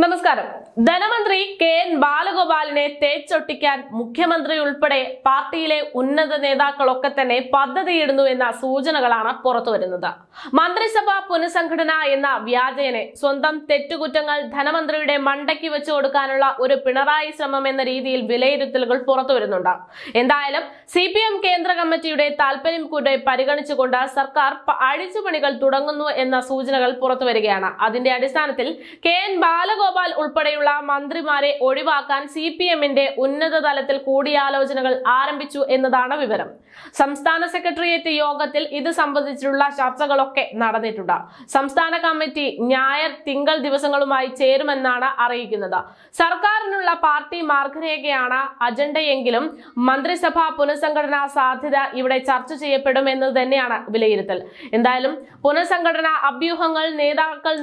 നമസ്കാരം. ധനമന്ത്രി K N ബാലഗോപാലിനെ തേച്ചൊട്ടിക്കാൻ മുഖ്യമന്ത്രി ഉൾപ്പെടെ പാർട്ടിയിലെ ഉന്നത നേതാക്കളൊക്കെ തന്നെ പദ്ധതിയിടുന്നു എന്ന സൂചനകളാണ് പുറത്തുവരുന്നത് മന്ത്രിസഭ പുനഃസംഘടന എന്ന വ്യാജേനെ സ്വന്തം തെറ്റുകുറ്റങ്ങൾ ധനമന്ത്രിയുടെ മണ്ടയ്ക്ക് വെച്ചു കൊടുക്കാനുള്ള ഒരു പിണറായി ശ്രമം എന്ന രീതിയിൽ വിലയിരുത്തലുകൾ പുറത്തുവരുന്നുണ്ട് എന്തായാലും സി പി എം കേന്ദ്ര കമ്മിറ്റിയുടെ താല്പര്യം കൂടെ പരിഗണിച്ചുകൊണ്ട് സർക്കാർ അഴിച്ചുപണികൾ തുടങ്ങുന്നു എന്ന സൂചനകൾ പുറത്തുവരികയാണ് അതിന്റെ അടിസ്ഥാനത്തിൽ കെ എൻ ബാലഗോപാൽ ഉൾപ്പെടെയുള്ള മന്ത്രിമാരെ ഒഴിവാക്കാൻ സി പി എമ്മിന്റെ ഉന്നത തലത്തിൽ കൂടിയാലോചനകൾ ആരംഭിച്ചു എന്നതാണ് വിവരം. സംസ്ഥാന സെക്രട്ടേറിയറ്റ് യോഗത്തിൽ ഇത് സംബന്ധിച്ചുള്ള ചർച്ചകളൊക്കെ നടന്നിട്ടുണ്ട്. സംസ്ഥാന കമ്മിറ്റി ഞായർ തിങ്കൾ ദിവസങ്ങളുമായി ചേരുമെന്നാണ് അറിയിക്കുന്നത്. സർക്കാരിനുള്ള പാർട്ടി മാർഗരേഖയാണ് അജണ്ടയെങ്കിലും മന്ത്രിസഭാ പുനഃസംഘടനാ സാധ്യത ഇവിടെ ചർച്ച ചെയ്യപ്പെടും എന്ന് തന്നെയാണ് വിലയിരുത്തൽ. എന്തായാലും പുനഃസംഘടനാ അഭ്യൂഹങ്ങൾ നേതാക്കൾ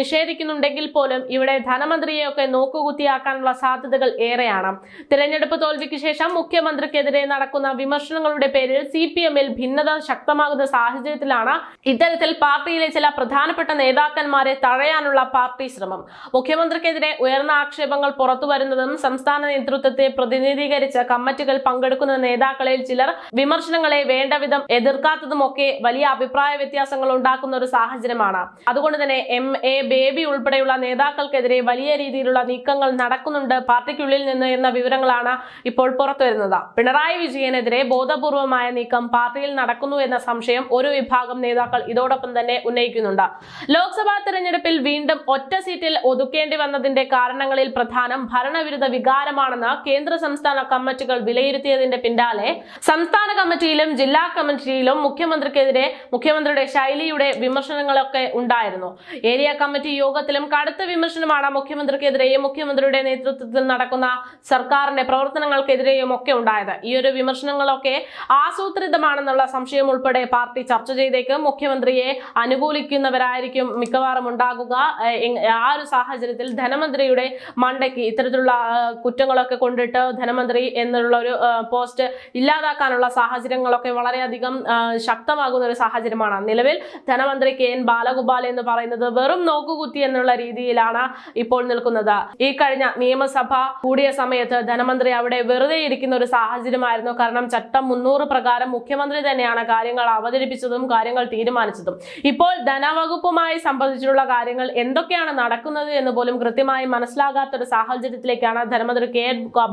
നിഷേധിക്കുന്നുണ്ടെങ്കിൽ പോലും ഇവിടെ ധനമന്ത്രിയെയൊക്കെ നോക്കുകുത്തിയാക്കാനുള്ള സാധ്യതകൾ ഏറെയാണ്. തിരഞ്ഞെടുപ്പ് തോൽവിക്ക് ശേഷം മുഖ്യമന്ത്രിക്കെതിരെ നടക്കുന്ന വിമർശനങ്ങളുടെ പേരിൽ സി പി എമ്മിൽ ഭിന്നത ശക്തമാകുന്ന സാഹചര്യത്തിലാണ് ഇത്തരത്തിൽ പാർട്ടിയിലെ ചില പ്രധാനപ്പെട്ട നേതാക്കന്മാരെ തഴയാനുള്ള പാർട്ടി ശ്രമം. മുഖ്യമന്ത്രിക്കെതിരെ ഉയർന്ന ആക്ഷേപങ്ങൾ പുറത്തു വരുന്നതും സംസ്ഥാന നേതൃത്വത്തെ പ്രതിനിധീകരിച്ച് കമ്മിറ്റികൾ പങ്കെടുക്കുന്ന നേതാക്കളിൽ ചിലർ വിമർശനങ്ങളെ വേണ്ടവിധം എതിർക്കാത്തതുമൊക്കെ വലിയ അഭിപ്രായ വ്യത്യാസങ്ങൾ ഉണ്ടാക്കുന്ന ഒരു സാഹചര്യമാണ്. അതുകൊണ്ട് തന്നെ എം. എ. ബേബി ഉൾപ്പെടെയുള്ള നേതാക്കൾക്കെതിരെ വലിയ രീതിയിലുള്ള നീക്കങ്ങൾ നടക്കുന്നുണ്ട്. പാർട്ടിക്കുള്ളിൽ നിന്ന് എന്ന വിവരങ്ങളാണ് ഇപ്പോൾ പുറത്തുവരുന്നത് പിണറായി വിജയനെതിരെ ബോധപൂർവമായ നീക്കം പാർട്ടിയിൽ നടക്കുന്നു എന്ന സംശയം ഒരു വിഭാഗം നേതാക്കൾ ഇതോടൊപ്പം തന്നെ ഉന്നയിക്കുന്നുണ്ട്. ലോക്സഭാ തെരഞ്ഞെടുപ്പിൽ വീണ്ടും ഒറ്റ സീറ്റിൽ ഒതുക്കേണ്ടി വന്നതിന്റെ കാരണങ്ങളിൽ പ്രധാനം ഭരണവിരുദ്ധ വികാരമാണെന്ന് കേന്ദ്ര സംസ്ഥാന കമ്മിറ്റികൾ വിലയിരുത്തിയതിന്റെ പിന്നാലെ സംസ്ഥാന കമ്മിറ്റിയിലും ജില്ലാ കമ്മിറ്റിയിലും മുഖ്യമന്ത്രിക്കെതിരെ മുഖ്യമന്ത്രിയുടെ ശൈലിയുടെ വിമർശനങ്ങളൊക്കെ ഉണ്ടായിരുന്നു. ഏരിയ കമ്മിറ്റി യോഗത്തിലും കടുത്ത വിമർശനമാണ് മുഖ്യമന്ത്രിക്കെതിരെയും മുഖ്യമന്ത്രിയുടെ നേതൃത്വത്തിൽ നടക്കുന്ന സർക്കാരിന്റെ പ്രവർത്തനങ്ങൾക്കെതിരെയും ഒക്കെ ഉണ്ടായത്. ഈ ഒരു വിമർശനങ്ങളൊക്കെ ആസൂത്രിതമാണെന്നുള്ള സംശയം ഉൾപ്പെടെ പാർട്ടി ചർച്ച ചെയ്തേക്കും. മുഖ്യമന്ത്രിയെ അനുകൂലിക്കുന്നവരായിരിക്കും മിക്കവാറും ഉണ്ടാകുക. ആ ഒരു സാഹചര്യത്തിൽ ധനമന്ത്രിയുടെ മണ്ടയ്ക്ക് ഇത്തരത്തിലുള്ള കുറ്റങ്ങളൊക്കെ കൊണ്ടിട്ട് ധനമന്ത്രി എന്നുള്ള ഒരു പോസ്റ്റ് ഇല്ലാതാക്കാനുള്ള സാഹചര്യങ്ങളൊക്കെ വളരെയധികം ശക്തമാകുന്ന ഒരു സാഹചര്യമാണ്. നിലവിൽ ധനമന്ത്രി കെ എൻ ബാലഗോപാൽ എന്ന് പറയുന്നത് വെറും നോക്കുകുത്തി എന്നുള്ള രീതിയിലാണ് ഇപ്പോൾ നിൽക്കുന്നത്. ഈ കഴിഞ്ഞ നിയമസഭ കൂടിയ സമയത്ത് ധനമന്ത്രി അവിടെ വെറുതെ ഇരിക്കുന്ന ഒരു സാഹചര്യമായിരുന്നു. കാരണം ചട്ടം മുന്നൂറ് പ്രകാരം മുഖ്യമന്ത്രി തന്നെയാണ് കാര്യങ്ങൾ അവതരിപ്പിച്ചതും കാര്യങ്ങൾ തീരുമാനിച്ചതും. ഇപ്പോൾ ധനവകുപ്പുമായി സംബന്ധിച്ചിട്ടുള്ള കാര്യങ്ങൾ എന്തൊക്കെയാണ് നടക്കുന്നത് എന്ന് പോലും കൃത്യമായി മനസ്സിലാകാത്ത ഒരു സാഹചര്യത്തിലേക്കാണ് ധനമന്ത്രി കെ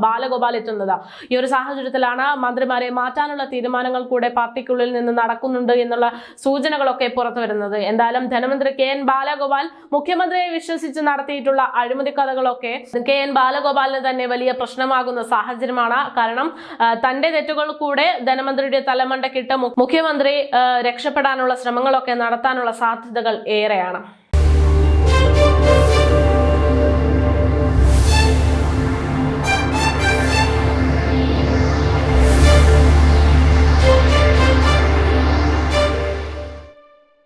ബാലഗോപാൽ എത്തുന്നത്. ഈ ഒരു സാഹചര്യത്തിലാണ് മന്ത്രിമാരെ മാറ്റാനുള്ള തീരുമാനങ്ങൾ കൂടെ പാർട്ടിക്കുള്ളിൽ നിന്ന് നടക്കുന്നുണ്ട് എന്നുള്ള സൂചനകളൊക്കെ പുറത്തു വരുന്നത് എന്തായാലും ധനമന്ത്രി കെ എൻ ബാലഗോപാൽ മുഖ്യമന്ത്രിയെ വിശ്വസിച്ച് നടത്തിയിട്ടുള്ള അഴിമതി കഥകളൊക്കെ കെ എൻ ബാലഗോപാലിന് തന്നെ വലിയ പ്രശ്നമാകുന്ന സാഹചര്യമാണ്. കാരണം തന്റെ തെറ്റുകൾ കൂടെ ധനമന്ത്രിയുടെ തലമണ്ടക്കിട്ട് മുഖ്യമന്ത്രി രക്ഷപ്പെടാനുള്ള ശ്രമങ്ങളൊക്കെ നടത്താനുള്ള സാധ്യതകൾ ഏറെയാണ്.